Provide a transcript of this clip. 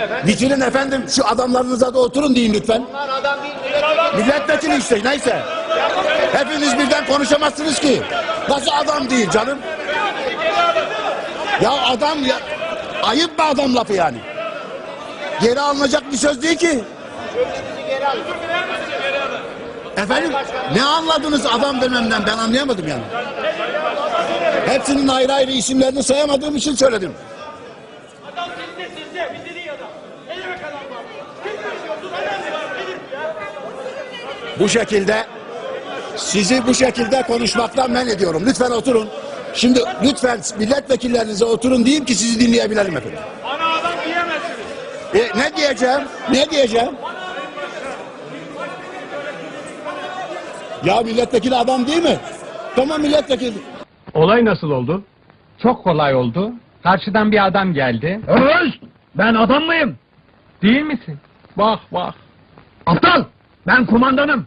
efendim. Efendim şu adamlarınıza da oturun deyin lütfen. Bunlar adam değil milletvekili. İşte neyse. Hepiniz birden konuşamazsınız ki. Nasıl adam değil canım? Ya adam ya ayıp mı adam lafı yani? Geri alınacak bir söz değil ki. Efendim ne anladınız adam dememden ben anlayamadım yani. Hepsinin ayrı ayrı isimlerini sayamadığım için söyledim. Sizde bizde değil adam. Ne demek adam var? Kim taşıyorsun? Adam var. Nedir bu ya? Bu şekilde sizi bu şekilde konuşmaktan men ediyorum. Lütfen oturun. Şimdi lütfen milletvekillerinize oturun diyeyim ki sizi dinleyebilelim efendim. Ana adam diyemezsiniz. E, ne diyeceğim? Ne diyeceğim? Ya milletvekili adam değil mi? Tamam milletvekili. Olay nasıl oldu? Çok kolay oldu. Karşıdan bir adam geldi. Ben adam mıyım? Değil misin? Bak bak. Aptal! Ben kumandanım.